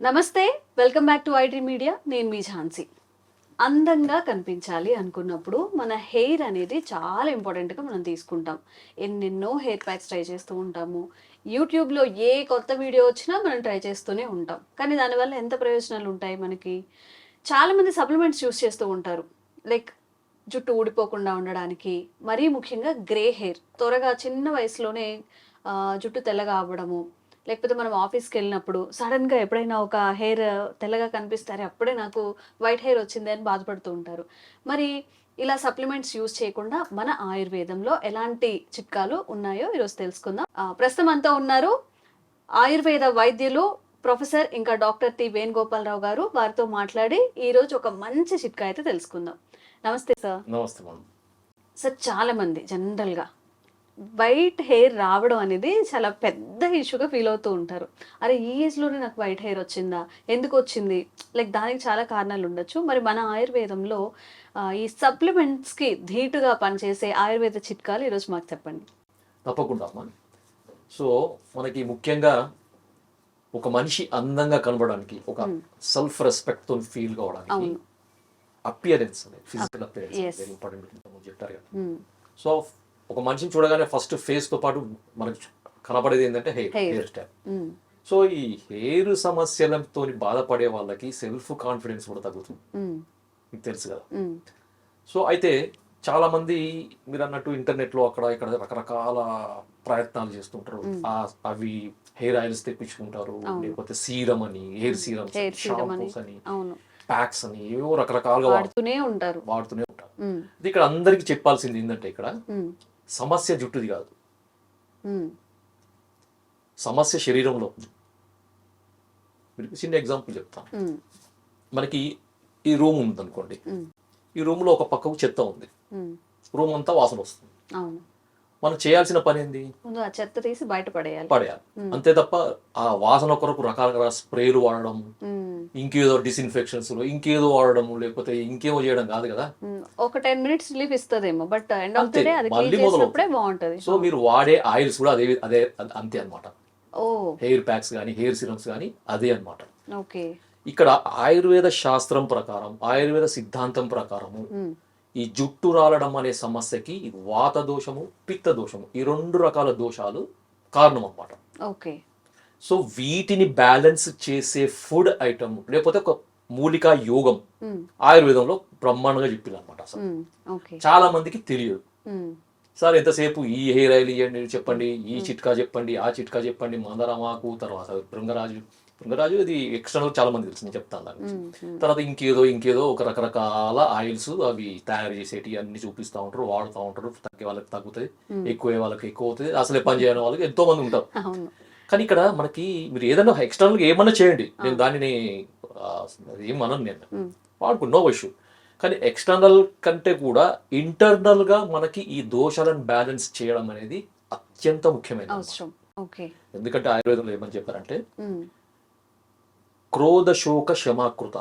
నమస్తే welcome back to IT media. నేను మీ ఝాన్సీ. అందంగా కనిపించాలి అనుకున్నప్పుడు మన హెయిర్ అనేది చాలా ఇంపార్టెంట్గా మనం తీసుకుంటాం. ఎన్నెన్నో హెయిర్ ప్యాక్స్ ట్రై చేస్తూ ఉంటాము. యూట్యూబ్లో ఏ కొత్త వీడియో వచ్చినా మనం ట్రై చేస్తూనే ఉంటాం. కానీ దానివల్ల ఎంత ప్రయోజనాలు ఉంటాయి మనకి? చాలామంది సప్లిమెంట్స్ యూస్ చేస్తూ ఉంటారు. లైక్ జుట్టు ఊడిపోకుండా ఉండడానికి మరీ ముఖ్యంగా గ్రే హెయిర్. త్వరగా చిన్న వయసులోనే జుట్టు తెల్లగా అవ్వడము లేకపోతే మనం ఆఫీస్కి వెళ్ళినప్పుడు సడన్గా ఎప్పుడైనా ఒక హెయిర్ తెల్లగా కనిపిస్తారే అప్పుడే నాకు వైట్ హెయిర్ వచ్చింది అని బాధపడుతూ ఉంటారు. మరి ఇలా సప్లిమెంట్స్ యూజ్ చేయకుండా మన ఆయుర్వేదంలో ఎలాంటి చిట్కాలు ఉన్నాయో ఈరోజు తెలుసుకుందాం. ప్రస్తుతం అంతా ఉన్నారు ఆయుర్వేద వైద్యులు ప్రొఫెసర్ ఇంకా డాక్టర్ టి వేణుగోపాలరావు గారు. వారితో మాట్లాడి ఈరోజు ఒక మంచి చిట్కా అయితే తెలుసుకుందాం. నమస్తే సార్. నమస్తే సార్ చాలా మంది జనరల్గా వైట్ హెయిర్ రావడం అనేది చాలా పెద్ద ఇష్యూగా ఫీల్ అవుతూ ఉంటారు. అరే ఈ ఏజ్లోనే నాకు వైట్ హెయిర్ వచ్చిందా? ఎందుకు వచ్చింది? లైక్ దానికి చాలా కారణాలు ఉండొచ్చు. మరి మన ఆయుర్వేదంలో ఈ సప్లిమెంట్స్కి ధీటుగా పనిచేసే ఆయుర్వేద చిట్కాలు ఈరోజు మాకు చెప్పండి. తప్పకుండా అమ్మా. సో మనకి ముఖ్యంగా ఒక మనిషి అందంగా కనబడడానికి ఒక సెల్ఫ్ రెస్పెక్ట్తో ఫీల్ కావడానికి. అపియరెన్స్ అనేది physical appearance Yes. Very important చెప్పారు కదా. సో ఒక మనిషిని చూడగానే ఫస్ట్ ఫేస్తో పాటు మనకి కనబడేది ఏంటంటే హెయిర్. Hair style. సో ఈ హెయిర్ సమస్యలతో బాధపడే వాళ్ళకి సెల్ఫ్ కాన్ఫిడెన్స్ కూడా తగ్గుతుంది మ్మ్. మీకు తెలుసు కదా మ్మ్. సో అయితే చాలా మంది మీరు అన్నట్టు ఇంటర్నెట్లో అక్కడ ఇక్కడ రకరకాల ప్రయత్నాలు చేస్తుంటారు ఆ- అవి హెయిర్ ఆయిల్స్ తెప్పించుకుంటారు లేకపోతే సీరం అని హెయిర్ సీరమ్స్ అని. షాంపూస్ అని ప్యాక్స్ అని ఏవో రకరకాలుగా వాడు- వాడుతూనే ఉంటారు వాడుతూనే ఉంటారు ఇక్కడ అందరికి చెప్పాల్సింది ఏంటంటే ఇక్కడ. సమస్య జుట్టుది కాదు మ్మ్. సమస్య శరీరంలో ఉంది మీకు చిన్న ఎగ్జాంపుల్ చెప్తాను మ్మ్. మనకి ఈ రూమ్ ఉంది అనుకోండి మ్మ్. ఈ రూమ్లో ఒక పక్కకు చెత్త ఉంది. రూమ్ అంతా వాసన వస్తుంది మనం చేయాల్సిన పని ఏంది ముందు ఆ చెత్త తీసి బయట పడేయాలి పడేయాలి అంతే తప్ప ఆ వాసన కొరకు రకరకాల స్ప్రేలు వాడడం. ఇంకేదో డిస్ఇన్ఫెక్షన్స్ ఇంకేదో వాడడం లేకపోతే ఇంకేమో చేయడం కాదు కదా. ఒక ten minutes relief ఇస్తుందేమో but end of the. Day అది క్లీన్. చేసినప్పుడే బాగుంటది సో మీరు వాడే ఆయిల్స్ కూడా అదే అదే అంతే అన్నమాట హెయిర్ ప్యాక్స్ కానీ హెయిర్ సిరమ్స్ కానీ అదే అన్నమాట ఓకే ఇక్కడ ఆయుర్వేద శాస్త్రం ప్రకారం ఆయుర్వేద సిద్ధాంతం ప్రకారము. ఈ జుట్టు రాలడం అనే సమస్యకి వాత దోషము పిత్త దోషము ఈ రెండు రకాల దోషాలు కారణం అన్నమాట ఓకే. సో వీటిని బ్యాలెన్స్ చేసే ఫుడ్ ఐటమ్ లేకపోతే ఒక మూలికా యోగం. ఆయుర్వేదంలో బ్రహ్మాండంగా చెప్పింది అనమాట అసలు చాలా మందికి తెలియదు. సార్ ఎంతసేపు ఈ హెయిర్ ఆయిల్ చెప్పండి ఈ చిట్కా చెప్పండి ఆ చిట్కా చెప్పండి మందరమాకు తర్వాత బృంగరాజు బృంగరాజు ఇది ఎక్స్టర్నల్ చాలా మంది తెలుసు నేను చెప్తాను దాని గురించి. తర్వాత ఇంకేదో ఇంకేదో ఒక రకరకాల ఆయిల్స్ అవి తయారు చేసేటి అన్ని చూపిస్తూ ఉంటారు వాడుతూ ఉంటారు తగ్గే వాళ్ళకి తగ్గుతుంది ఎక్కువ వాళ్ళకి ఎక్కువ అవుతుంది అసలే పని చేయని వాళ్ళకి ఎంతో మంది ఉంటారు. కానీ ఇక్కడ మనకి మీరు ఏదైనా ఎక్స్టర్నల్గా ఏమన్నా చేయండి. నేను దానిని ఆ, ఏం అనను నేను. వాడుకు నో ఇష్యూ కానీ ఎక్స్టర్నల్ కంటే కూడా internal గా మనకి ఈ దోషాలను బ్యాలెన్స్ చేయడం అనేది అత్యంత ఓకే. ఎందుకంటే ఆయుర్వేదంలో ఏమని చెప్పారంటే మ్మ్. క్రోధ శోక శమాకృత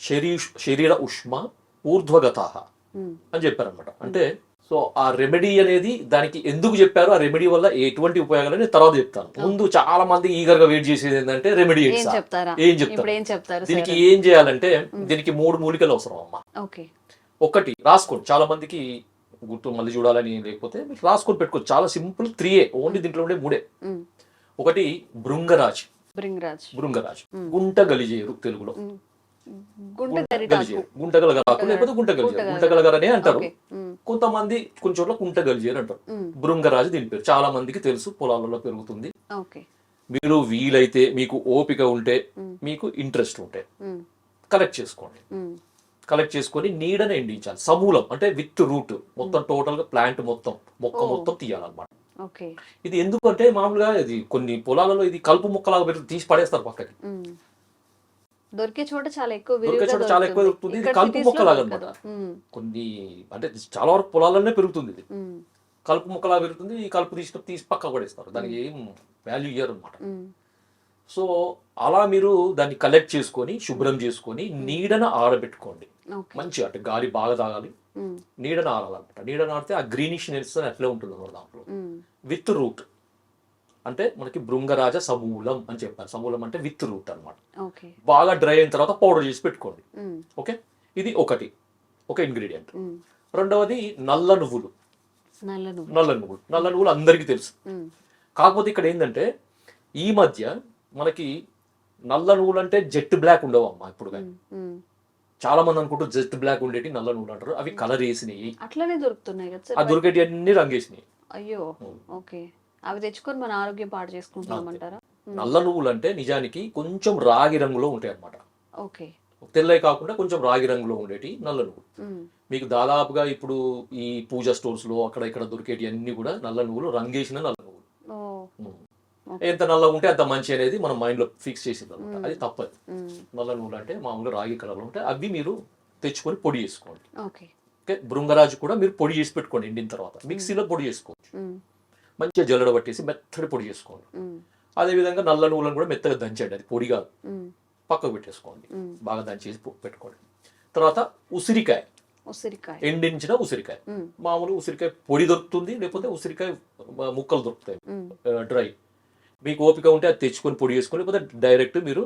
శరీ శరీర ఉష్మ ఊర్ధ్వగత. అని చెప్పారనమాట అంటే సో ఆ రెమెడీ అనేది దానికి ఎందుకు చెప్పారు? ఆ రెమెడీ వల్ల ఎటువంటి ఉపయోగాలు నేను తర్వాత చెప్తాను. ముందు చాలా మంది ఈగర్గా వెయిట్ చేసేది ఏంటంటే రెమెడీ ఏం చెప్తారా? దీనికి ఏం చేయాలంటే దీనికి మూడు మూలికలు అవసరం అమ్మా. ఓకే. ఒకటి రాసుకోండి. చాలా మందికి గుర్తు మళ్ళీ చూడాలని లేకపోతే మీరు రాసుకొని పెట్టుకోవచ్చు చాలా సింపుల్ త్రీయే ఓన్లీ దీంట్లో ఉండే మూడే. ఒకటి భృంగరాజ్. భృంగరాజ్ భృంగరాజ్ గుంట గలిజేరు తెలుగులో. గుంట గలిజేరు గుంట లేకపోతే గుంట గలిజేరు గుంట గలగరనే అంటారు. కొంతమంది కొన్ని చోట్ల కుంట గలిజేరు అంటారు. మ్మ్. భృంగరాజు దీని పేరు. చాలా మందికి తెలుసు పొలాలలో పెరుగుతుంది. మీరు వీలైతే మీకు ఓపిక ఉంటే మీకు ఇంట్రెస్ట్ ఉంటే. కలెక్ట్ చేసుకోండి. కలెక్ట్ చేసుకొని నీడని ఎండించాలి. సమూలం అంటే విత్ రూట్. మొత్తం టోటల్గా ప్లాంట్ మొత్తం మొక్క మొత్తం తీయాలన్నమాట. ఇది ఎందుకు అంటే మామూలుగా ఇది కొన్ని పొలాలలో ఇది కలుపు మొక్కలాగా పెట్టి తీసి పడేస్తారు పక్కకి. దొరికే చోట చాలా ఎక్కువ దొరికే చోట చాలా ఎక్కువ దొరుకుతుంది. ఇది కలుపు మొక్కలాగా. మ్మ్. కొన్ని అంటే చాలా వరకు పొలాలనే పెరుగుతుంది ఇది. కలుపు మొక్కలా పెరుగుతుంది. ఈ కలుపు తీసి తీసి పక్క పడేస్తారు. దానికి ఏం వాల్యూ ఇయ్యరు అనమాట. సో అలా మీరు దాన్ని కలెక్ట్ చేసుకొని శుభ్రం చేసుకొని నీడన ఆరబెట్టుకోండి. ఓకే. మంచి అంటే గాలి బాగా తాగాలి. మ్మ్. నీడన ఆరాలన్నమాట నీడన ఆడితే ఆ గ్రీనిష్ నెల్స్ అట్లే ఉంటుంది అన్నమాట దాంట్లో. With root. అంటే మనకి భృంగరాజ సమూలం అని చెప్పారు. సమూలం అంటే విత్ రూట్ అన్నమాట. ఓకే. బాగా డ్రై అయిన తర్వాత పౌడర్ చేసి పెట్టుకోండి. ఓకే? ఇది ఒకటి. ఒక ఇంగ్రీడియంట్. రెండవది నల్ల నువ్వులు. నల్ల నువ్వు నల్ల నువ్వులు. నల్ల నువ్వులు అందరికీ తెలుసు. కాకపోతే ఇక్కడ ఏంటంటే ఈ మధ్య మనకి నల్ల నువ్వులు అంటే జెట్ బ్లాక్ ఉండవు అమ్మా ఇప్పుడు కానీ. చాలా మంది అనుకుంటూ జెట్ బ్లాక్ ఉండేటి నల్ల నువ్వులు అంటారు అవి కలర్ వేసినాయి. అట్లనే దొరుకుతున్నాయి కదా ఆ సార్ దొరికేటి అన్ని రంగేసినాయి. అయ్యో ఓకే. అవి తెచ్చుకొని మన ఆరోగ్యం పాడు చేసుకుంటున్నామంటారా ఉమ్, నల్ల నువ్వులు అంటే నిజానికి కొంచెం రాగి రంగులో ఉంటాయి అన్నమాట ఓకే. తెల్లవి కాకుండా కొంచెం రాగి రంగులో ఉండేటి నల్ల నువ్వులు. మీకు దాదాపుగా ఇప్పుడు ఈ పూజ స్టోర్స్లో అక్కడ ఇక్కడ దొరికేటి అన్ని కూడా నల్ల నువ్వులు రంగేసిన నల్ల నువ్వులు. ఎంత నల్లగా ఉంటే అంత మంచి అనేది మనం మైండ్లో ఫిక్స్ చేసింది అనమాట అది తప్పదు. నల్ల నువ్వులు అంటే మామూలుగా రాగి కలర్లో ఉంటాయి అవి మీరు తెచ్చుకొని పొడి చేసుకోండి. ఓకే. బృంగరాజు కూడా మీరు పొడి చేసి పెట్టుకోండి ఎండిన తర్వాత. మిక్సీలో పొడి చేసుకోవచ్చు. మంచిగా జల్లడ పట్టేసి మెత్తడి పొడి చేసుకోండి. అదేవిధంగా నల్ల నువ్వులను కూడా మెత్తగా దంచండి. అది పొడి కాదు. పక్కకు పెట్టేసుకోండి. బాగా దంచేసి పెట్టుకోండి. తర్వాత ఉసిరికాయ. ఉసిరికాయ. ఎండించిన ఉసిరికాయ. మామూలు ఉసిరికాయ పొడి దొరుకుతుంది లేకపోతే ఉసిరికాయ ముక్కలు దొరుకుతాయి. డ్రై. మీకు ఓపిక ఉంటే అది తెచ్చుకొని పొడి చేసుకొని లేకపోతే డైరెక్ట్ మీరు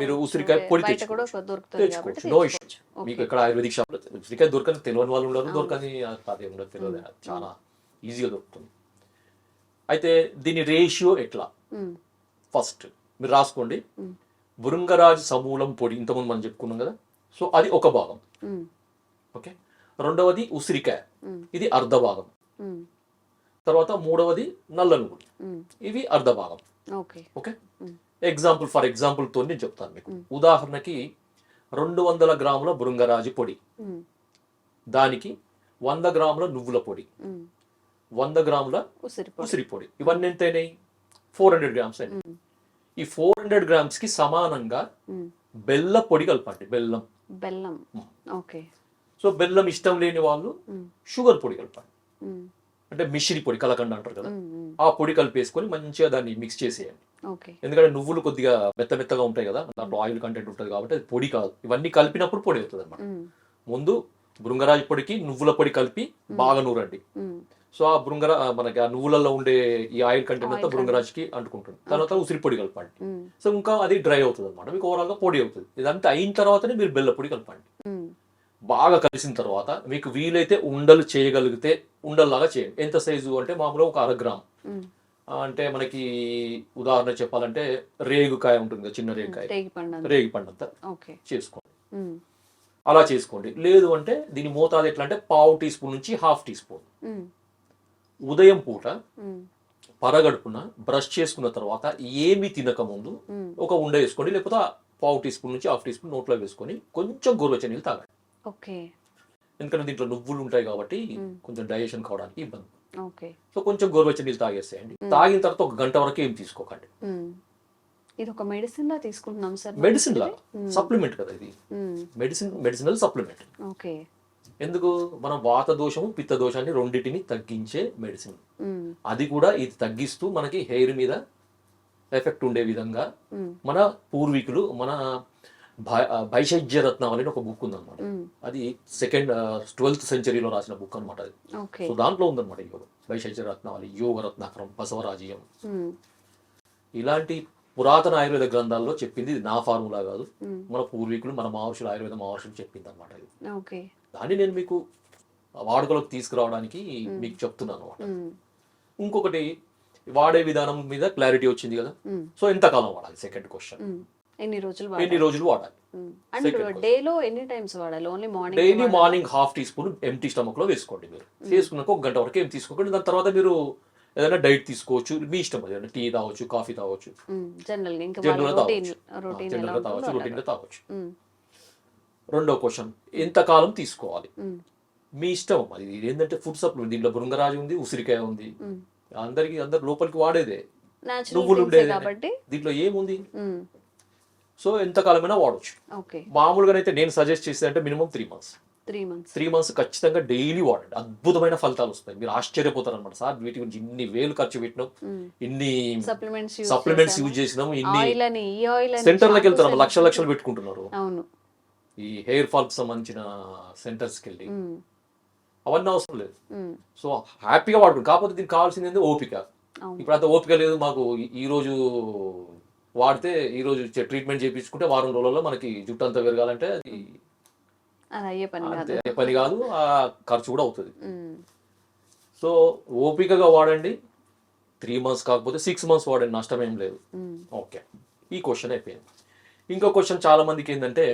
మీరు ఉసిరికాయ పొడి తెచ్చుకోవచ్చు. No issue. మీకు ఇక్కడ ఆయుర్వేదిక్ షాప్లో ఉసిరికాయ దొరకని తెలియని వాళ్ళు ఉండరు దొరకని అదే ఉండదు తెలియదు. చాలా ఈజీగా దొరుకుతుంది. అయితే దీని రేషియో ఎట్లా? ఫస్ట్ మీరు రాసుకోండి. బృంగరాజ్ సమూలం పొడి ఇంతకుముందు మనం చెప్పుకున్నాం కదా. సో అది ఒక భాగం. ఓకే? రెండవది ఉసిరికాయ. ఇది అర్ధ భాగం. తర్వాత మూడవది నల్ల నువ్వులు ఉమ్, ఇవి అర్ధ భాగం ఓకే? ఎగ్జాంపుల్ ఫర్ ఎగ్జాంపుల్తో నేను చెప్తాను మీకు. ఉదాహరణకి రెండు వందల గ్రాముల బృంగరాజు పొడి. దానికి వంద గ్రాముల నువ్వుల పొడి. వంద గ్రాముల ఉసిరి పొడి. ఇవన్నీ ఎంత అయినాయి ఫోర్ హండ్రెడ్ గ్రామ్స్ అయినాయి ఈ ఫోర్ హండ్రెడ్ గ్రామ్స్కి సమానంగా బెల్ల పొడి కలపండి. బెల్లం. బెల్లం. ఓకే. సో బెల్లం ఇష్టం లేని వాళ్ళు షుగర్ పొడి కలపండి. అంటే మిశ్రి పొడి కలకండ అంటారు కదా. ఆ పొడి కలిపేసుకొని మంచిగా దాన్ని మిక్స్ చేసేయండి. ఎందుకంటే నువ్వులు కొద్దిగా మెత్త మెత్తగా ఉంటాయి కదా దాంట్లో ఆయిల్ కంటెంట్ ఉంటుంది కాబట్టి అది పొడి కాదు. ఇవన్నీ కలిపినప్పుడు పొడి అవుతుంది అనమాట ముందు బృంగరాజు పొడికి నువ్వుల పొడి కలిపి బాగా నూరండి. సో ఆ బృంగర మనకి ఆ నువ్వులలో ఉండే ఈ ఆయిల్ కంటెంట్ అంతా బృంగరాజుకి అంటుకుంటుంది. తర్వాత ఉసిరి పొడి కలపండి. సో ఇంకా అది డ్రై అవుతుంది అనమాట మీకు ఓవరాల్గా పొడి అవుతుంది. ఇదంతా అయిన తర్వాతనే మీరు బెల్ల పొడి కలపండి. బాగా కలిసిన తర్వాత మీకు వీలైతే ఉండలు చేయగలిగితే ఉండల్లాగా చేయండి. ఎంత సైజు అంటే మామూలుగా ఒక అర గ్రామ్. ఉమ్, ఆ, అంటే మనకి ఉదాహరణ చెప్పాలంటే రేగుకాయ ఉంటుంది కదా చిన్న రేగుకాయ. రేగి పండు రేగి పండంత చేసుకోండి. అలా చేసుకోండి. లేదు అంటే దీని మోతాదు ఎట్లా అంటే పావు టీ స్పూన్ నుంచి హాఫ్ టీ స్పూన్. ఉదయం పూట పరగడుపున బ్రష్ చేసుకున్న తర్వాత ఏమి తినక ముందు ఒక ఉండ వేసుకోండి. లేకపోతే పావు టీ స్పూన్ నుంచి హాఫ్ టీ స్పూన్ నోట్లో వేసుకొని కొంచెం గోరువెచ్చని నీళ్ళు తాగండి. ఓకే. ఎందుకంటే దీంట్లో నువ్వులు ఉంటాయి కాబట్టి కొంచెం డైజెషన్ కావడానికి ఇబ్బంది. ఓకే. సో కొంచెం గోరువెచ్చని నీళ్ళు తాగేసేయండి. తాగిన తర్వాత ఒక గంట వరకు ఏం తీసుకోకండి. ఇది ఒక మెడిసిన్ లా తీసుకుంటున్నాం సార్. మెడిసిన్ లాగా సప్లిమెంట్ కదా ఇది. Medicine medicinal supplement okay. ఎందుకు? మనం వాత దోషము పిత్త దోషాన్ని రెండింటిని తగ్గించే మెడిసిన్ అది కూడా ఇది తగ్గిస్తూ మనకి హెయిర్ మీద ఎఫెక్ట్ ఉండే విధంగా మన పూర్వీకులు మన భైషజ్య రత్నావళి అని ఒక బుక్ ఉందన్నమాట. ఉమ్, అది సెకండ్ ట్వెల్త్ సెంచరీలో రాసిన బుక్ అనమాట అది. సో దాంట్లో ఉందన్నమాట యోగ భైషజ్య రత్నావళి యోగ రత్నాకరం బసవరాజీయం. ఇలాంటి పురాతన ఆయుర్వేద గ్రంథాల్లో చెప్పింది ఇది నా ఫార్ములా కాదు. మన పూర్వీకులు మన మహర్షులు ఆయుర్వేద మహర్షులు చెప్పింది అనమాట ఇది దాన్ని నేను మీకు వాడుకలోకి తీసుకురావడానికి మీకు చెప్తున్నాను అనమాట ఇంకొకటి వాడే విధానం మీద క్లారిటీ వచ్చింది కదా. సో ఎంతకాలం వాడాలి? Second question. ఎన్ని రోజులు ఎన్ని రోజులు వాడాలి? అండ్ డేలో ఎన్ని టైమ్స్ వాడాలి? Only morning daily morning half teaspoon empty స్టమక్లో వేసుకోండి మీరు. వేసుకున్నాక ఒక గంట వరకు ఏం తీసుకోకండి. దాని తర్వాత మీరు ఏదైనా డైట్ తీసుకోవచ్చు. మీ ఇష్టం అది. టీ తాగొచ్చు కాఫీ తాగొచ్చు. జనరల్ జనరల్ తాగొచ్చు. రొటీన్ తాగొచ్చు రెండో క్వశ్చన్ ఎంతకాలం తీసుకోవాలి? మీ ఇష్టం అది. ఏంటంటే ఫుడ్ సప్లిమెంట్ దీంట్లో బృంగరాజు ఉంది ఉసిరికాయ ఉంది. అందరికి అందరు లోపలికి వాడేదే. నువ్వులు ఉండేదే కాబట్టి. దీంట్లో ఏముంది? సో ఎంతకాలమైనా వాడొచ్చు. ఓకే. మామూలుగానైతే నేను సజెస్ట్ చేసేది అంటే minimum three months. Three months. Three months ఖచ్చితంగా డైలీ వాడండి. అద్భుతమైన ఫలితాలు వస్తాయి. మీరు ఆశ్చర్యపోతారు అనమాట సార్ వీటి గురించి ఇన్ని వేలు ఖర్చు పెట్టినాం. ఇన్ని సప్లిమెంట్స్ సప్లిమెంట్స్ యూజ్ చేసినాం. ఇన్ని సెంటర్లకు వెళ్తారు లక్షల లక్షలు పెట్టుకుంటున్నారు. ఈ హెయిర్ ఫాల్కి సంబంధించిన సెంటర్స్కి వెళ్ళి. అవన్నీ అవసరం లేదు. సో హ్యాపీగా వాడుకోండి. కాకపోతే దీనికి కావాల్సింది ఓపిక. ఇప్పుడు అంత ఓపిక లేదు. మాకు ఈ రోజు వాడితే ఈ రోజు ట్రీట్మెంట్ చేయించుకుంటే వారం రోజుల్లో మనకి జుట్టు అంతా పెరగాలంటే అది అయ్యే పని కాదు. ఆ ఖర్చు కూడా అవుతుంది. సో ఓపికగా వాడండి. త్రీ మంత్స్ కాకపోతే సిక్స్ మంత్స్ వాడండి నష్టం ఏం లేదు. ఓకే. ఈ క్వశ్చన్ అయిపోయింది. ఇంకో క్వశ్చన్ చాలా మందికి ఏంటంటే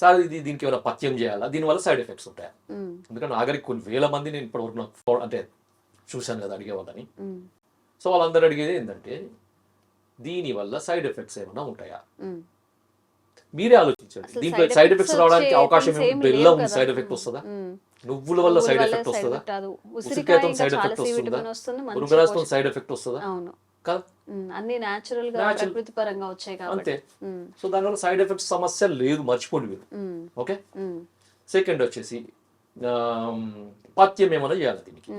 సార్ ఇది దీనికి ఏమైనా పథ్యం చేయాలా? దీనివల్ల సైడ్ ఎఫెక్ట్స్ ఉంటాయి? ఎందుకంటే నాగరికి కొన్ని వేల మంది నేను ఇప్పటివరకు నాకు అంటే చూశాను కదా అడిగే వాళ్ళని సో వాళ్ళందరూ అడిగేది ఏంటంటే దీనివల్ల సైడ్ ఎఫెక్ట్స్ ఏమైనా ఉంటాయా. మీరే ఆలోచించండి. దీంట్లో సైడ్ ఎఫెక్ట్స్ రావడానికి అవకాశం బెల్లం. సైడ్ ఎఫెక్ట్ వస్తుందా. నువ్వుల వల్ల సైడ్ ఎఫెక్ట్ వస్తుందా? ఉసిరికాయతో సైడ్ ఎఫెక్ట్ వస్తుందా? పోషక- సైడ్ ఎఫెక్ట్ వస్తుందా? కదా అన్ని న్యాచురల్గా. ప్రకృతి పరంగా వచ్చాయి కాబట్టి. అంతే. సో దానివల్ల సైడ్ ఎఫెక్ట్స్ సమస్య లేదు మర్చిపోండి మీరు. ఓకే? సెకండ్ వచ్చేసి పథ్యం ఏమైనా చేయాలి దీనికి.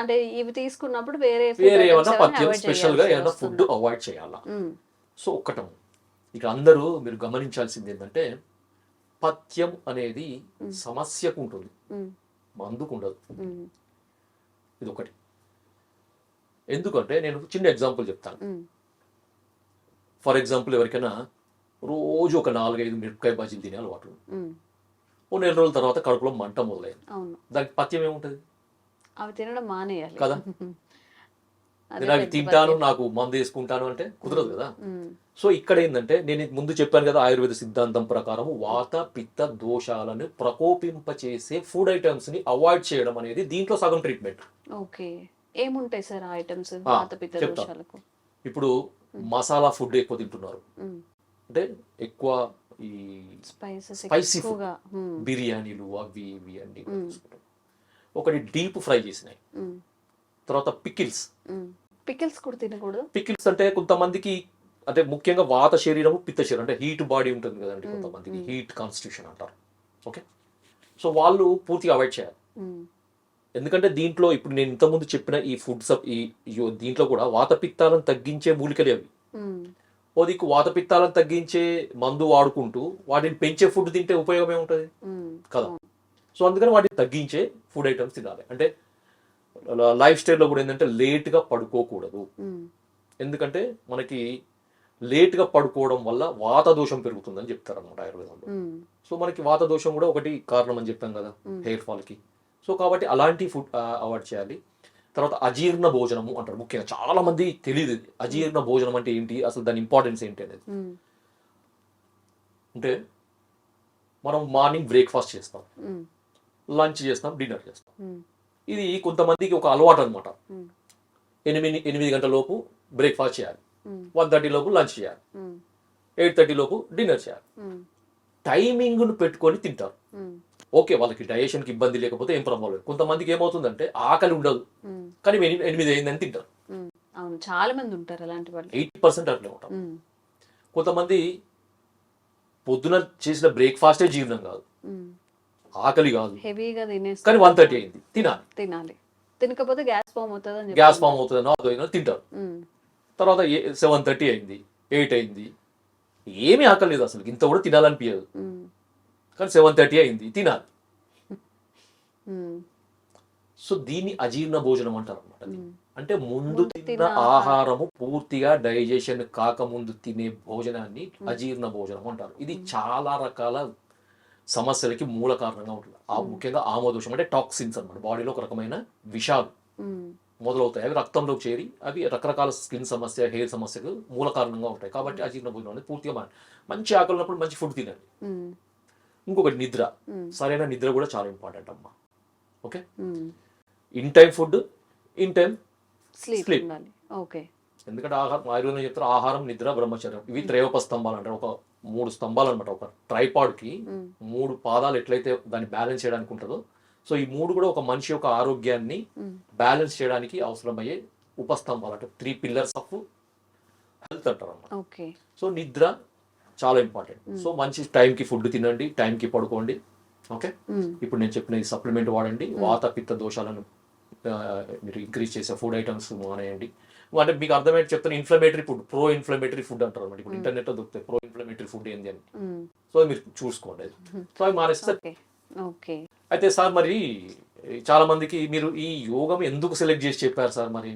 అంటే ఇవి తీసుకున్నప్పుడు వేరే వేరే ఏమైనా పథ్యం స్పెషల్గా ఏమైనా? ఫుడ్ అవాయిడ్ చేయాలా? సో ఒక్కటం. ఇక అందరూ మీరు గమనించాల్సింది ఏంటంటే పథ్యం అనేది సమస్యకు ఉంటుంది. మందుకు ఉండదు. ఇది ఒకటి ఎందుకంటే నేను చిన్న ఎగ్జాంపుల్ చెప్తాను. ఫర్ ఎగ్జాంపుల్ ఎవరికైనా రోజు ఒక నాలుగైదు మిరపకాయ బజ్జీలు తినే అలవాటు ఓ నెల రోజుల తర్వాత కడుపులో మంట మొదలైంది. దానికి పథ్యం ఏముంటుంది? అవి తినడం మానేయాలి. కదా? పెద్ద తింటాను నాకు మందు వేసుకుంటాను అంటే కుదరదు కదా? సో ఇక్కడ ఏంటంటే నేను ముందు చెప్పాను కదా ఆయుర్వేద సిద్ధాంతం ప్రకారం వాత పిత్త దోషాలను ప్రకోపింపచేసే ఫుడ్ ఐటమ్స్ని అవాయిడ్ చేయడం అనేది దీంట్లో సగం ట్రీట్మెంట్ ఓకే. ఏముంటాయి సార్ ఆ ఐటమ్స్ వాత పిత్త. దోషాలకు? ఇప్పుడు మసాలా ఫుడ్ ఎక్కువ తింటున్నారు. అంటే ఎక్కువ ఈ. ఎక్కువగా ఉమ్, బిర్యానీలు అవి ఇవి అన్ని. ఒకటి డీప్ ఫ్రై చేసినాయి. తర్వాత పికిల్స్. పికిల్స్ కూడా తినకూడదు. పికిల్స్ అంటే కొంతమందికి అంటే ముఖ్యంగా వాత శరీరము పిత్త శరీరం అంటే హీట్ బాడీ ఉంటుంది కదండి కొంతమందికి హీట్ కాన్స్టిట్యూషన్ అంటారు. ఓకే? సో వాళ్ళు పూర్తిగా అవాయిడ్ చేయాలి. ఎందుకంటే దీంట్లో ఇప్పుడు నేను ఇంతకుముందు చెప్పిన ఈ ఫుడ్ సబ్ ఈ దీంట్లో కూడా వాత పిత్తాలను తగ్గించే మూలికలే అవి ఓ దిక్కు వాత పిత్తాలను తగ్గించే మందు వాడుకుంటూ వాటిని పెంచే ఫుడ్ తింటే ఉపయోగం ఏముంటుంది? కదా. సో అందుకని వాటిని తగ్గించే ఫుడ్ ఐటమ్స్ తినాలి. అంటే లైఫ్ స్టైల్లో కూడా ఏంటంటే లేట్గా పడుకోకూడదు. ఎందుకంటే మనకి లేట్గా పడుకోవడం వల్ల వాత దోషం పెరుగుతుందని చెప్తారు అన్నమాట ఆయుర్వేదంలో సో మనకి వాత దోషం కూడా ఒకటి కారణం అని చెప్పాం కదా హెయిర్ ఫాల్కి సో కాబట్టి అలాంటి ఫుడ్ అవాయిడ్ చేయాలి. తర్వాత అజీర్ణ భోజనము అంటారు ముఖ్యంగా. చాలా మంది తెలియదు. అజీర్ణ భోజనం అంటే ఏంటి? అసలు దాని ఇంపార్టెన్స్ ఏంటి అనేది. అంటే మనం మార్నింగ్ బ్రేక్ఫాస్ట్ చేస్తాం. లంచ్ చేస్తాం డిన్నర్ చేస్తాం. ఇది కొంతమందికి ఒక అలవాటు అనమాట ఎనిమిది ఎనిమిది గంటల లోపు బ్రేక్ఫాస్ట్ చేయాలి. వన్ థర్టీ లోపు లంచ్ చేయాలి. ఎయిట్ థర్టీ లోపు డిన్నర్ చేయాలి. టైమింగ్ను పెట్టుకొని తింటారు. ఓకే వాళ్ళకి డైజెషన్కి ఇబ్బంది లేకపోతే ఏం ప్రాబ్లం లేదు. కొంతమందికి ఏమవుతుందంటే ఆకలి ఉండదు. కానీ ఎనిమిది అయిందని తింటారు. అవును చాలా మంది ఉంటారు అలాంటి వాళ్ళు. ఎయిటీ పర్సెంట్ అట్లే ఉంటారు. కొంతమంది పొద్దున చేసిన బ్రేక్ఫాస్టే జీర్ణం కాదు. ఆకలి కాదు. హెవీగా తినేస్తే కానీ వన్ థర్టీ అయింది. తినాలి. తినాలి. తినకపోతే గ్యాస్ ఫామ్ అవుతుంది గ్యాస్ ఫామ్ అవుతుందనో అదో తింటారు. తర్వాత సెవెన్ థర్టీ అయింది ఎయిట్ అయింది. ఏమీ ఆకలి లేదు అసలు. ఇంత కూడా తినాలనిపించదు. కానీ సెవెన్ థర్టీ అయింది తినాలి. సో దీన్ని అజీర్ణ భోజనం అంటారు అనమాట. అంటే ముందు తిన్న ఆహారము పూర్తిగా డైజెషన్ కాకముందు తినే భోజనాన్ని అజీర్ణ భోజనం అంటారు. ఇది చాలా రకాల సమస్యలకి మూల కారణంగా ఉంటుంది. ఆ ముఖ్యంగా ఆమోదోషం అంటే టాక్సిన్స్ అన్నమాట. బాడీలో ఒక రకమైన విషాలు మొదలవుతాయి. అవి రక్తంలోకి చేరి అవి రకరకాల స్కిన్ సమస్య హెయిర్ సమస్యకు మూల కారణంగా ఉంటాయి. కాబట్టి అజీర్ణ భోజనం అనేది పూర్తిగా మంచి ఆకలి ఉన్నప్పుడు మంచి ఫుడ్ తినండి. ఉమ్, ఇంకొకటి నిద్ర. సరైన నిద్ర కూడా చాలా ఇంపార్టెంట్ అమ్మా. Okay. In time food in time sleep okay. ఎందుకంటే ఆహారం ఆయుర్వేదం చెప్తారు ఆహారం నిద్ర బ్రహ్మచర్యం. ఇవి త్రయోప స్తంభాలు అంటారు. ఒక మూడు స్తంభాలు అనమాట ఒక ట్రైపాడ్కి ఉమ్, మూడు పాదాలు ఎట్లయితే దాన్ని బ్యాలెన్స్ చేయడానికి ఉంటుందో సో ఈ మూడు కూడా ఒక మనిషి యొక్క ఆరోగ్యాన్ని బ్యాలెన్స్ చేయడానికి అవసరమయ్యే ఉపస్తంభాలు అంటే త్రీ పిల్లర్స్ ఆఫ్ హెల్త్ అంటారు అన్నమాట ఓకే. సో నిద్ర చాలా ఇంపార్టెంట్ సో మంచి టైంకి ఫుడ్ తినండి టైంకి పడుకోండి. ఓకే? ఇప్పుడు నేను చెప్పిన ఈ సప్లిమెంట్ వాడండి. వాత పిత్త దోషాలను మీరు ఇంక్రీజ్ చేసే ఫుడ్ ఐటమ్స్ మానేయండి. అంటే మీకు అర్థమయ్యేది చెప్తాను inflammatory food pro inflammatory food అంటారు అన్నమాట ఇప్పుడు ఇంటర్నెట్లో దొరుకుతాయి ప్రో ఇన్ఫ్లమేటరీ ఫుడ్ ఏంది అని. సో మీరు చూసుకోండి. సో అవి మానేస్తే ఓకే. అయితే సార్ మరి చాలా మందికి మీరు ఈ యోగం ఎందుకు సెలెక్ట్ చేసి చెప్పారు సార్ మరి?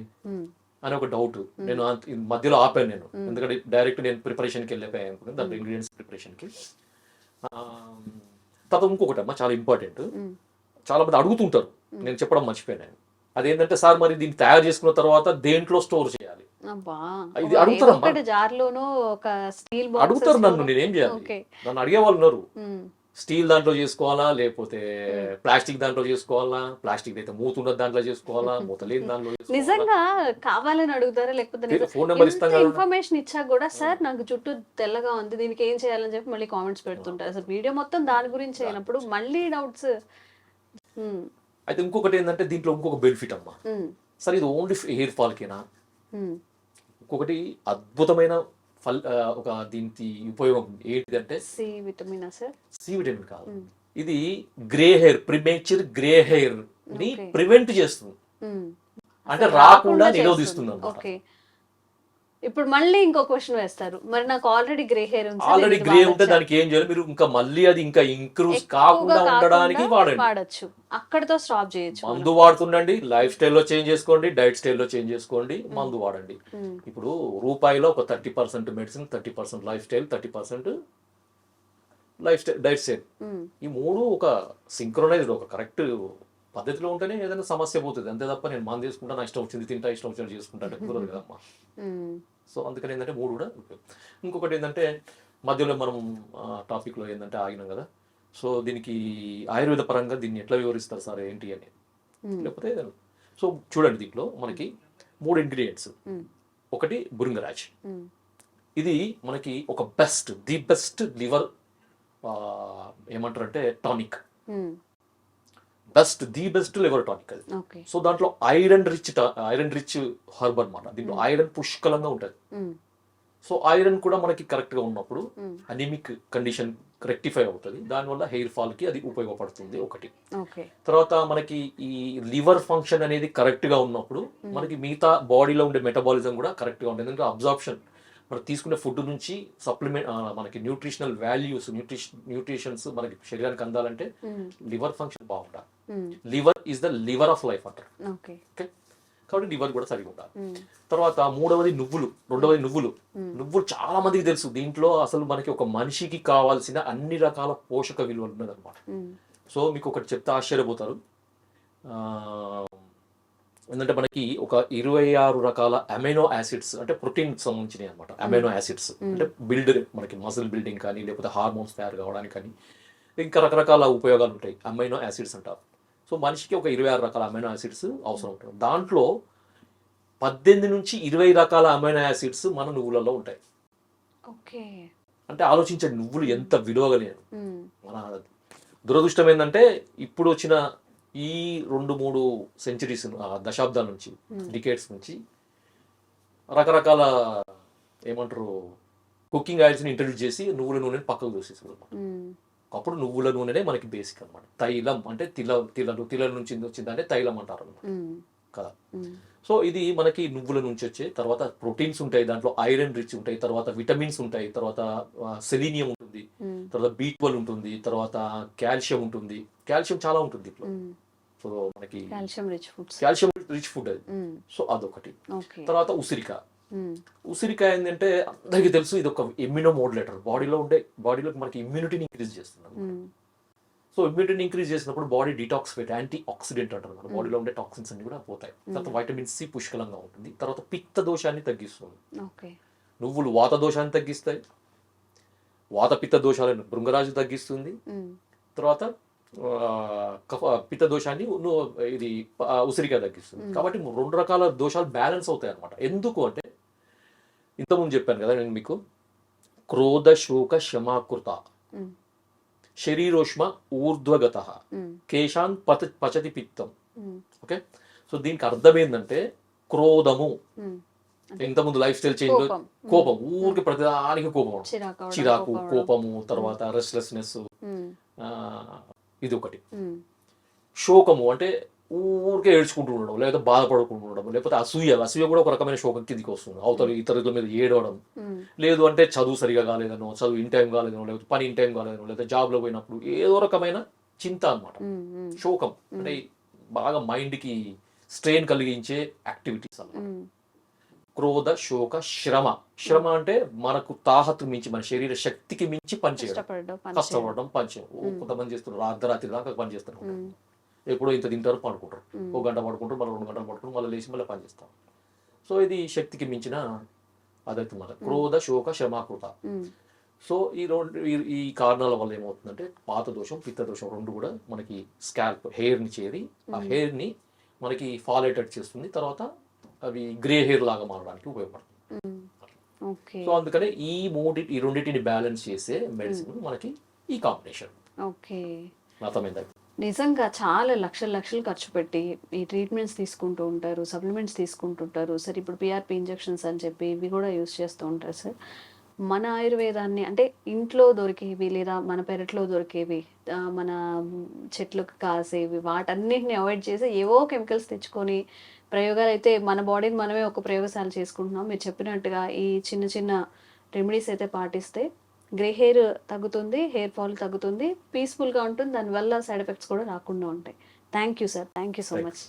అని ఒక డౌట్ నేను మధ్యలో ఆపాను నేను. ఎందుకంటే డైరెక్ట్ నేను ప్రిపరేషన్కి వెళ్ళిపోయాను అనుకున్నాను దాంట్లో ఇంగ్రీడియంట్స్ ప్రిపరేషన్కి తర్వాత ఇంకొకటి అమ్మా చాలా ఇంపార్టెంట్ చాలా మంది అడుగుతుంటారు. నేను చెప్పడం మర్చిపోయాను అదేంటంటే సార్ మరి దీన్ని తయారు చేసుకున్న తర్వాత దేంట్లో స్టోర్ చేయాలి? ఇది స్టీల్ అడుగుతారు నన్ను నేనేం చేయాలి? నన్ను అడిగే వాళ్ళు ఉన్నారు. స్టీల్ దాంట్లో చేసుకోవాలా? లేకపోతే ప్లాస్టిక్ దాంట్లో చేసుకోవాలా? ప్లాస్టిక్ అయితే మూత ఉన్న దాంట్లో చేసుకోవాలా? మూత లేని దాంట్లో? నిజంగా కావాలని అడుగుతారా? లేకపోతే ఫోన్ నెంబర్ ఇస్తాం కదా. ఇన్ఫర్మేషన్ ఇచ్చా కూడా సార్ నాకు జుట్టు తెల్లగా ఉంది దీనికి ఏం చేయాలని చెప్పి మళ్ళీ కామెంట్స్ పెడుతుంటారు. అసలు వీడియో మొత్తం దాని గురించి అయినప్పుడు మళ్ళీ డౌట్స్ అయితే ఇంకొకటి ఏంటంటే దీంట్లో ఇంకొక బెనిఫిట్ అమ్మా. సరే ఇది ఓన్లీ హెయిర్ ఫాల్కేనా ఇంకొకటి అద్భుతమైన ఫల్ ఒక దీనికి ఉపయోగం ఏంటిదంటే సి విటమిన్ సి విటమిన్ కాదు. ఇది గ్రే హెయిర్ ప్రిమేచర్ గ్రే హెయిర్ని. ప్రివెంట్ చేస్తుంది. అంటే రాకుండా నిరోధిస్తుంది అన్నమాట ఓకే. ఇప్పుడు మళ్ళీ ఇంకో క్వశ్చన్ వేస్తారు మరి నాకు ఆల్రెడీ గ్రే హెయిర్ ఉంది ఆల్రెడీ గ్రే ఉంటే? దానికి ఏం చేయాలి మీరు ఇంకా మళ్ళీ అది ఇంకా ఇంక్రూజ్ ఎక్కువగా కాకుండా ఉండడానికి వాడండి వాడచ్చు అక్కడతో స్టాప్ చేయొచ్చు. మందు వాడుతుండండి లైఫ్ స్టైల్లో చేంజ్ చేసుకోండి డైట్ స్టైల్లో చేంజ్ చేసుకోండి మందు వాడండి మ్మ్. ఇప్పుడు రూపాయిలో ఒక thirty percent medicine thirty percent life style thirty percent life style diet style. ఈ మూడు ఒక సింక్రొనైజ్డ్ ఒక కరెక్ట్ పద్ధతిలో ఉంటేనే ఏదైనా సమస్య పోతుంది అంతే తప్ప నేను మంది తీసుకుంటా నా ఇష్టం వచ్చింది తింటా ఇష్టం వచ్చినట్టు చేసుకుంటా అంటే కుదరదు కదమ్మా మ్మ్. సో అందుకని ఏంటంటే మూడు కూడా. ఇంకొకటి ఏంటంటే మధ్యలో మనం టాపిక్లో ఏంటంటే ఆగినాం కదా సో దీనికి ఆయుర్వేద పరంగా దీన్ని ఎట్లా వివరిస్తారు సార్ ఏంటి అని. లేకపోతే సో చూడండి దీంట్లో మనకి మూడు ఇంగ్రీడియంట్స్. ఒకటి బురింగరాజ్. ఇది మనకి ఒక బెస్ట్ ది బెస్ట్ లివర్ ఏమంటారంటే tonic. Best the best liver tonic అది సో దాంట్లో iron rich iron rich herb అన్నమాట. దీంట్లో ఐరన్ పుష్కలంగా ఉంటుంది. సో ఐరన్ కూడా మనకి కరెక్ట్గా ఉన్నప్పుడు. అనిమిక్ కండిషన్ రెక్టిఫై అవుతుంది. దానివల్ల హెయిర్ ఫాల్కి అది ఉపయోగపడుతుంది ఒకటి. తర్వాత మనకి ఈ లివర్ ఫంక్షన్ అనేది కరెక్ట్గా ఉన్నప్పుడు మనకి మిగతా బాడీలో ఉండే మెటబాలిజం కూడా కరెక్ట్గా ఉంటుంది. ఎందుకంటే అబ్జార్ప్షన్ మనం తీసుకునే ఫుడ్ నుంచి సప్లిమెంట్ మనకి న్యూట్రిషనల్ వాల్యూస్ న్యూట్రిషన్ న్యూట్రిషన్స్ మనకి శరీరానికి అందాలంటే. లివర్ ఫంక్షన్ బాగుండాలి. Liver is the liver of life అంటారు కాబట్టి లివర్ కూడా సరిగా ఉండాలి. మ్మ్. తర్వాత మూడవది నువ్వులు రెండవది నువ్వులు. నువ్వులు చాలా మందికి తెలుసు. దీంట్లో అసలు మనకి ఒక మనిషికి కావాల్సిన అన్ని రకాల పోషక విలువలు ఉన్నదన్నమాట. మ్మ్. సో మీకు ఒకటి చెప్తే ఆశ్చర్యపోతారు. ఏంటంటే మనకి ఒక ఇరవై ఆరు రకాల అమైనో యాసిడ్స్ అంటే ప్రోటీన్ సంబంధించినవి అనమాట అమైనో యాసిడ్స్. అంటే బిల్డ్ మనకి మసిల్ బిల్డింగ్ కానీ లేకపోతే హార్మోన్స్ తయారు కావడానికి కానీ ఇంకా రకరకాల ఉపయోగాలు ఉంటాయి. అమైనో యాసిడ్స్ అంటారు. సో మనిషికి ఒక ఇరవై ఆరు రకాల అమైనో యాసిడ్స్ అవసరం ఉంటుంది. దాంట్లో పద్దెనిమిది నుంచి ఇరవై రకాల అమైనో యాసిడ్స్ మన నువ్వులలో ఉంటాయి. ఓకే. అంటే ఆలోచించండి నువ్వులు ఎంత విలువగలేను. మన దురదృష్టం ఏంటంటే ఇప్పుడు వచ్చిన ఈ రెండు మూడు సెంచరీస్ దశాబ్దాల నుంచి డికేట్స్ నుంచి రకరకాల ఏమంటారు కుకింగ్ ఆయిల్స్ని ఇంట్రడ్యూస్ చేసి నువ్వుల నూనెని పక్కకు దూసేసారు మ్మ్. అప్పుడు నువ్వుల నూనెనే మనకి బేసిక్ అన్నమాట తైలం అంటే తిల తిలలు తిలల నుంచి వచ్చిందంటే తైలం అంటారు అన్నమాట మ్మ్. కదా. సో ఇది మనకి నువ్వుల నుంచి వచ్చే తర్వాత ప్రోటీన్స్ ఉంటాయి దాంట్లో ఐరన్ రిచ్ ఉంటాయి తర్వాత విటమిన్స్ ఉంటాయి తర్వాత సెలీనియం ఉంటుంది. తర్వాత బీ ట్వెల్వ్ ఉంటుంది తర్వాత కాల్షియం ఉంటుంది కాల్షియం చాలా ఉంటుంది మ్మ్. సో మనకి calcium rich foods calcium rich food అది. సో అదొకటి తర్వాత ఉసిరిక మ్మ్. ఉసిరిక ఏంటంటే అందరికీ తెలుసు ఇది ఒక ఇమ్యూనో మోడ్యులేటర్ బాడీలో ఉండే బాడీలో మనకి ఇమ్యూనిటీని ఇంక్రీజ్ చేస్తుంది. సో ఇమ్యూనిటీని ఇంక్రీజ్ చేసినప్పుడు బాడీ డిటాక్సిఫైట్ యాంటీ ఆక్సిడెంట్ అంటారు మన బాడీలో ఉండే టాక్సిన్స్ అన్ని కూడా పోతాయి. తర్వాత వైటమిన్ సి పుష్కలంగా ఉంటుంది. తర్వాత పిత్త దోషాన్ని తగ్గిస్తుంది. నువ్వులు వాత దోషాన్ని తగ్గిస్తాయి. వాత పిత్త దోషాలను భృంగరాజు తగ్గిస్తుంది. మ్మ్. తర్వాత పిత్త దోషాన్ని ఇది ఉసిరిగా తగ్గిస్తుంది. కాబట్టి రెండు రకాల దోషాలు బ్యాలెన్స్ అవుతాయి అనమాట. ఎందుకు అంటే ఇంతకుముందు చెప్పాను కదా నేను మీకు క్రోధ శోక మ్మ్. శరీరోష్మ ఊర్ధ్వగత. కేశాన్ పత పచతి పిత్తం. ఓకే సో దీనికి అర్థం ఏంటంటే క్రోధము. ఇంతకుముందు లైఫ్ స్టైల్ చేంజ్ కోపం. ఊరికి ప్రతిదానికి కోపం. చిరాకు. కోపము తర్వాత రెస్ట్లెస్నెస్. ఇది ఒకటి. శోకము అంటే ఊరికే ఏడ్చుకుంటూ ఉండడం లేకపోతే బాధపడుకుంటూ ఉండడం లేకపోతే అసూయ అసూయ కూడా ఒక రకమైన శోకం కిందికి వస్తుంది అవతల ఇతరుల మీద ఏడవడం. లేదు అంటే చదువు సరిగా కాలేదనో చదువు ఇన్ టైం కాలేదనో లేకపోతే పని ఇన్ టైం కాలేదనో లేకపోతే జాబ్లో పోయినప్పుడు ఏదో రకమైన చింత. మ్మ్. శోకం అంటే బాగా మైండ్కి స్ట్రెయిన్ కలిగించే యాక్టివిటీస్ అన్నమాట. క్రోధ శోక శ్రమ శ్రమ అంటే మనకు తాహతు మించి మన శరీర శక్తికి మించి పనిచేయడం కష్టపడడం పని చేయడం. కష్టపడడం పనిచేయడం కొంతమంది చేస్తున్నారు అర్ధరాత్రి దాకా పని చేస్తారు మ్మ్. ఎప్పుడో ఇంత తింటారు పడుకుంటారు. ఒక గంట పడుకుంటారు మళ్ళీ రెండు గంటలు పడుకుంటారు మళ్ళీ లేచి మళ్ళీ పని చేస్తారు. సో ఇది శక్తికి మించిన అదైతే మన క్రోధ శోక మ్మ్. సో ఈ రెండు ఈ- కారణాల వల్ల ఏమవుతుందంటే పాత దోషం పిత్త దోషం రెండు కూడా మనకి స్కాల్ప్ హెయిర్ని చేరి ఆ హెయిర్ని మనకి ఫాల్ అయ్యేటట్టు చేస్తుంది. తర్వాత అవి గ్రే హెయిర్ లాగా మారడానికి ఉపయోగపడుతుంది. సో అందుకనే ఈ మూడి ఈ రెండింటిని బ్యాలెన్స్ చేసే మెడిసిన్ మనకి ఈ కాంబినేషన్. ఓకే. అర్థమైందా? నిజంగా చాలా లక్షలు లక్షలు ఖర్చు పెట్టి ఈ ట్రీట్మెంట్స్ తీసుకుంటూ ఉంటారు సప్లిమెంట్స్ తీసుకుంటుంటారు. సార్ ఇప్పుడు పిఆర్పి ఇంజెక్షన్స్ అని చెప్పి ఇవి కూడా యూస్ చేస్తూ ఉంటారు సార్ మన ఆయుర్వేదాన్ని అంటే ఇంట్లో దొరికేవి లేదా మన పెరట్లో దొరికేవి మన చెట్లకు కాసేవి వాటన్నిటిని అవాయిడ్ చేసి ఏవో కెమికల్స్ తెచ్చుకొని ప్రయోగాలు అయితే మన బాడీని మనమే ఒక ప్రయోగశాల చేసుకుంటున్నాం. మీరు చెప్పినట్టుగా ఈ చిన్న చిన్న రెమెడీస్ అయితే పాటిస్తే గ్రే హెయిర్ తగ్గుతుంది హెయిర్ ఫాల్ తగ్గుతుంది పీస్ఫుల్గా ఉంటుంది దానివల్ల సైడ్ ఎఫెక్ట్స్ కూడా రాకుండా ఉంటాయి. Thank you sir thank you so much